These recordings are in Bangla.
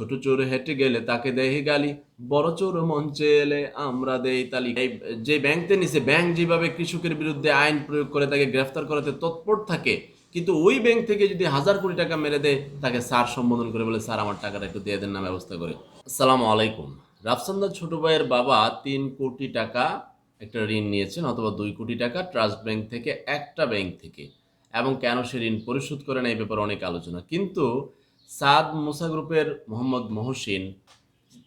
ছোট চোর হেঁটে গেলে তাকে দেহি গালি। বড় চোর মঞ্চে এলে আমরা দেই তালি। যে ব্যাংকতে নিছে ব্যাংক যেভাবে কৃষকের বিরুদ্ধে আইন প্রয়োগ করে তাকে গ্রেফতার করাতে তৎপর থাকে, কিন্তু ওই ব্যাংক থেকে যদি হাজার কোটি টাকা মেরে দেয়, তাকে স্যার সম্বোধন করে বলে, স্যার, আমার টাকাটা একটু দিয়ে দেন না, ব্যবস্থা করে। আসসালামু আলাইকুম। রাফসান্দার ছোট ভাইয়ের বাবা তিন কোটি টাকা একটা ঋণ নিয়েছেন, অথবা দুই কোটি টাকা ট্রাস্ট ব্যাংক থেকে, একটা ব্যাংক থেকে। এবং কেন সে ঋণ পরিশোধ করে না, এই ব্যাপারে অনেক আলোচনা। কিন্তু সাদ মুসা গ্রুপের মোহাম্মদ মহসিন,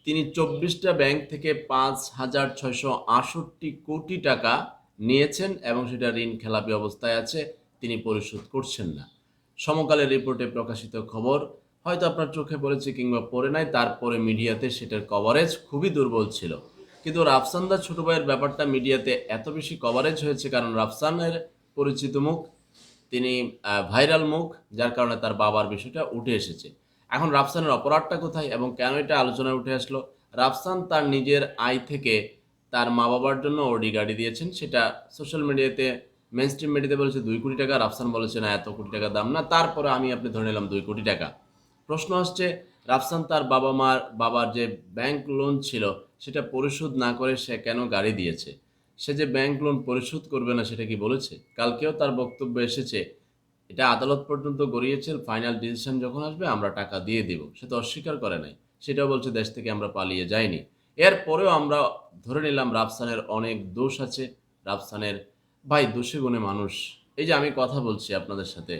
তিনি চব্বিশটা ব্যাংক থেকে পাঁচ হাজার ছয়শো আটষট্টি কোটি টাকা নিয়েছেন এবং সেটা ঋণ খেলাপি অবস্থায় আছে, তিনি পরিশোধ করছেন না। সমকালের রিপোর্টে প্রকাশিত খবর, হয়তো আপনার চোখে পড়েছে কিংবা পড়ে নাই, তারপরে মিডিয়াতে সেটার কভারেজ খুবই দুর্বল ছিল। কিন্তু রাফসানদার ছোট ভাইয়ের ব্যাপারটা মিডিয়াতে এত বেশি কভারেজ হয়েছে, কারণ রাফসানের পরিচিত মুখ তিনি ভাইরাল মুখ, যার কারণে তার বাবার বিষয়টা উঠে এসেছে। এখন রাফসানের অপরাধটা কোথায় এবং কেন এটা আলোচনায় উঠে আসলো? রাফসান তার নিজের আয় থেকে তার মা বাবার জন্য ওডি গাড়ি দিয়েছেন। সেটা সোশ্যাল মিডিয়াতে মেন স্ট্রিম মিডিয়াতে বলেছে, দুই কোটি টাকা। রাফসান বলেছে, না, এত কোটি টাকা দাম না। তারপরে আমি আপনি ধরে নিলাম, দুই কোটি টাকা। প্রশ্ন আসছে, রাফসান তার বাবা মার বাবার যে ব্যাংক লোন ছিল, সেটা পরিশোধ না করে সে কেন গাড়ি দিয়েছে? সে যে ব্যাংক লোন পরিশোধ করবে না সেটা কি বলেছে? কালকেও তার বক্তব্য এসেছে, এটা আদালত পর্যন্ত গড়িয়েছে ফাইনাল ডিসিশন যখন আসবে আমরা টাকা দিয়ে দেব। সে তো অস্বীকার করে নাই, সেটাও বলছে দেশ থেকে আমরা পালিয়ে যাইনি। এরপরেও আমরা ধরে নিলাম রাফসানের অনেক দোষ আছে, রাফসানের, ভাই দোষে গুণে মানুষ। এই যে আমি কথা বলছি আপনাদের সাথে,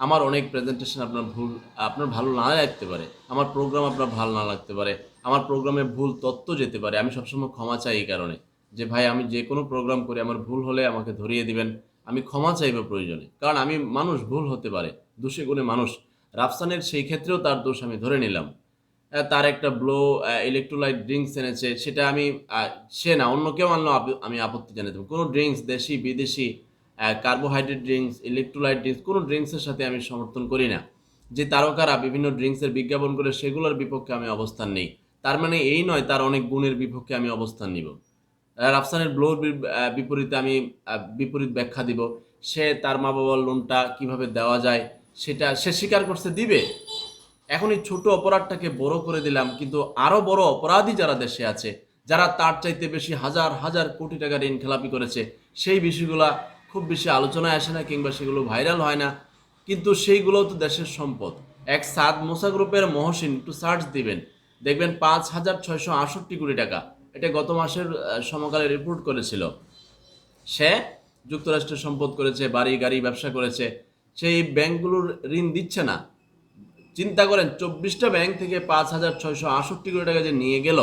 আমার অনেক প্রেজেন্টেশন আপনার ভুল, আপনার ভালো না লাগতে পারে, আমার প্রোগ্রাম আপনার ভালো না লাগতে পারে, আমার প্রোগ্রামে ভুল তত্ত্ব যেতে পারে, আমি সবসময় ক্ষমা চাই এই কারণে। যে, ভাই, আমি যে কোনো প্রোগ্রাম করি, আমার ভুল হলে আমাকে ধরিয়ে দিবেন। আমি ক্ষমা চাইব প্রয়োজনে। কারণ আমি মানুষ, ভুল হতে পারে। দোষে গুণে মানুষ। রাফসানের সেই ক্ষেত্রেও তার দোষ আমি ধরে নিলাম। তার একটা ব্লো ইলেকট্রোলাইট ড্রিঙ্কস এনেছে। সেটা আমি সে না, অন্য কেউ আনলো আমি আপত্তি জানাতাম কোনো ড্রিঙ্কস দেশি, বিদেশি কার্বোহাইড্রেট ড্রিঙ্কস ইলেকট্রোলাইট ড্রিঙ্কস কোনো ড্রিঙ্কসের সাথে আমি সমর্থন করি না। যে তারকারা বিভিন্ন ড্রিঙ্কসের বিজ্ঞাপন করে, সেগুলোর বিপক্ষে আমি অবস্থান নেই। তার মানে এই নয়, তার অনেক গুণের বিপক্ষে আমি অবস্থান নিব। রাফসানের ব্লোর বিপরীতে আমি বিপরীত ব্যাখ্যা দিব। সে তার মা বাবার লোনটা কীভাবে দেওয়া যায়, সেটা সে স্বীকার করছে দিবে। এখন এই ছোট অপরাধটাকে বড় করে দিলাম, কিন্তু আরও বড় অপরাধী যারা দেশে আছে, যারা তার চাইতে বেশি হাজার হাজার কোটি টাকা ঋণ খেলাপি করেছে, সেই বিষয়গুলা খুব বেশি আলোচনায় আসে না কিংবা সেগুলো ভাইরাল হয় না। কিন্তু সেইগুলোও তো দেশের সম্পদ। এক সাদ মোসা গ্রুপের মহসিন একটু সার্চ দিবেন। দেখবেন পাঁচ হাজার ছয়শো আটষট্টি কোটি টাকা। এটা গত মাসের সমকালে রিপোর্ট করেছিল। সে যুক্তরাষ্ট্রের সম্পদ করেছে, বাড়ি, গাড়ি, ব্যবসা করেছে। সেই ব্যাংকগুলোর ঋণ দিচ্ছে না। চিন্তা করেন, চব্বিশটা ব্যাংক থেকে পাঁচ হাজার ছয়শো আটষট্টি কোটি টাকা যে নিয়ে গেল,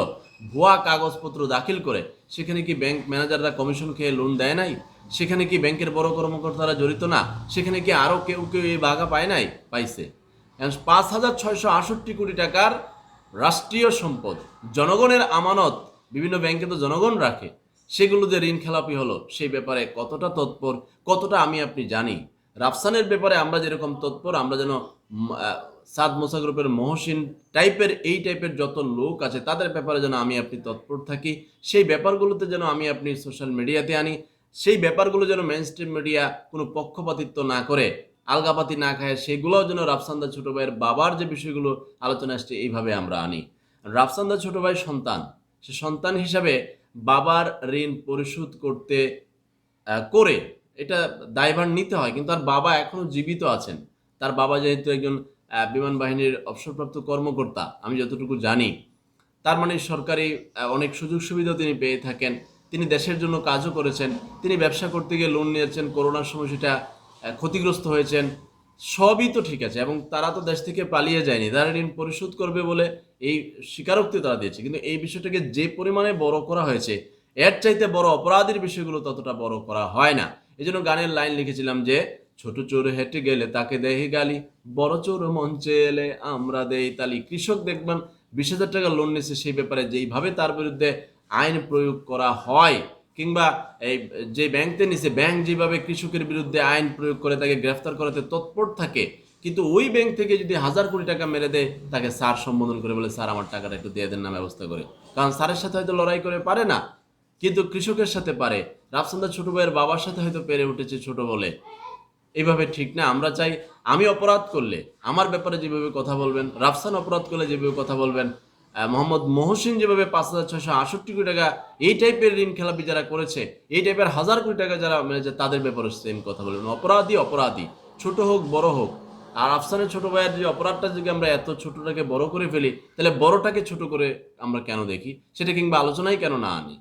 ভুয়া কাগজপত্র দাখিল করে, সেখানে কি ব্যাংক ম্যানেজাররা কমিশন খেয়ে লোন দেয় নাই? সেখানে কি ব্যাংকের বড় কর্মকর্তারা জড়িত না? সেখানে কি আরও কেউ কেউ এই বাঘা পায় নাই? পাইছে। পাঁচ হাজার ছয়শো আটষট্টি কোটি টাকার রাষ্ট্রীয় সম্পদ, জনগণের আমানত বিভিন্ন ব্যাংকে তো জনগণ রাখে, সেগুলো যে ঋণ খেলাপি হলো, সেই ব্যাপারে কতটা তৎপর, কতটা আমি আপনি জানি? রাফসানের ব্যাপারে আমরা যেরকম তৎপর, আমরা যেন সাদ মোসা গ্রুপের মহসিন টাইপের, এই টাইপের যত লোক আছে, তাদের ব্যাপারে যেন আমি আপনি তৎপর থাকি, সেই ব্যাপারগুলোতে যেন আমি আপনি সোশ্যাল মিডিয়াতে আনি, সেই ব্যাপারগুলো যেন মেন স্ট্রিম মিডিয়া কোনো পক্ষপাতিত্ব না করে, আলগাপাতি না খায়, সেগুলোও যেন রাফসান্দা ছোট ভাইয়ের বাবার যে বিষয়গুলো আলোচনা আসছে, এইভাবে আমরা আনি। রাফসান্দা ছোট ভাই সন্তান সে সন্তান হিসাবে বাবার ঋণ পরিশোধ করতে করে এটা দায়ভার নিতে হয়। কিন্তু তার বাবা এখনও জীবিত আছেন। তার বাবা যেহেতু একজন বিমান বাহিনীর অবসরপ্রাপ্ত কর্মকর্তা, আমি যতটুকু জানি। তার মানে সরকারি অনেক সুযোগ সুবিধা তিনি পেয়ে থাকেন। তিনি দেশের জন্য কাজও করেছেন। তিনি ব্যবসা করতে গিয়ে লোন নিয়েছেন। করোনার সময় সেটা ক্ষতিগ্রস্ত হয়েছেন। সবই তো ঠিক আছে এবং তারা তো দেশ থেকে পালিয়ে যায়নি। তারা ঋণ পরিশোধ করবে বলে এই স্বীকারোক্তি তারা দিয়েছে। কিন্তু এই বিষয়টাকে যে পরিমাণে বড় করা হয়েছে, এর চাইতে বড় অপরাধের বিষয়গুলো ততটা বড় করা হয় না। এই জন্য গানের লাইন লিখেছিলাম যে, ছোট চোর হেঁটে গেলে তাকে দেহি গালি, বড় চোর মঞ্চে এলে আমরা দেই তালি। কৃষক দেখবেন বিশ হাজার টাকা লোন নিচ্ছে সেই ব্যাপারে যেইভাবে তার বিরুদ্ধে আইন প্রয়োগ করা হয় কিংবা এই যে ব্যাংকতে নিছে ব্যাংক যেভাবে কৃষকের বিরুদ্ধে আইন প্রয়োগ করে তাকে গ্রেফতার করাতে তৎপর থাকে, কিন্তু ওই ব্যাংক থেকে যদি হাজার কোটি টাকা মেরে দেয়, তাকে স্যার সম্বোধন করে বলে, স্যার, আমার টাকাটা একটু দিয়ে দেন না, ব্যবস্থা করে। কারণ স্যারের সাথে হয়তো লড়াই করে পারে না, কিন্তু কৃষকের সাথে পারে। রাফসান্দার ছোট ভাইয়ের বাবার সাথে হয়তো পেরে উঠেছে ছোট বলে। এইভাবে ঠিক না, আমরা চাই আমি অপরাধ করলে, আমার ব্যাপারে যেভাবে কথা বলবেন, রাফসান অপরাধ করলে যেভাবে কথা বলবেন মোহাম্মদ মহসিন যেভাবে পাঁচ হাজার ছশো আষট্টি কোটি টাকা এই টাইপের ঋণ খেলাপি যারা করেছে, এই টাইপের হাজার কোটি টাকা যারা মেরেছে তাদের ব্যাপারে সেম কথা বলবেন। অপরাধী অপরাধী। ছোট হোক, বড় হোক। আর আফসানের ছোট ভাইয়ের যে অপরাধটা যদি আমরা এত ছোটটাকে বড় করে ফেলি, তাহলে বড়টাকে ছোট করে আমরা কেন দেখি? সেটা কিংবা আলোচনায় কেন না আনি?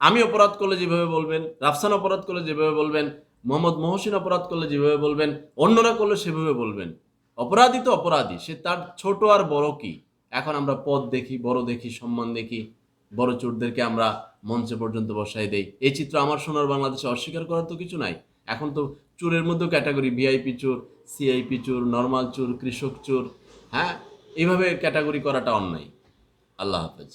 আমি অপরাধ করলে যেভাবে বলবেন, রাফসান অপরাধ করলে যেভাবে বলবেন, মোহাম্মদ মহসিন অপরাধ করলে যেভাবে বলবেন, অন্যরা করলে সেভাবে বলবেন। অপরাধী তো অপরাধী, সে তার ছোট আর বড় কি? এখন আমরা পদ দেখি, বড় দেখি, সম্মান দেখি, বড় চোরদেরকে আমরা মঞ্চে পর্যন্ত বসাই দেই। এই চিত্র আমার সোনার বাংলাদেশে অস্বীকার করার তো কিছু নাই। এখন তো চোরের মধ্যেও ক্যাটাগরি ভিআইপি চোর সিআইপি চোর নর্মাল চোর, কৃষক চোর হ্যাঁ? এইভাবে ক্যাটাগরি করাটা অন্যায়। আল্লাহ হাফেজ।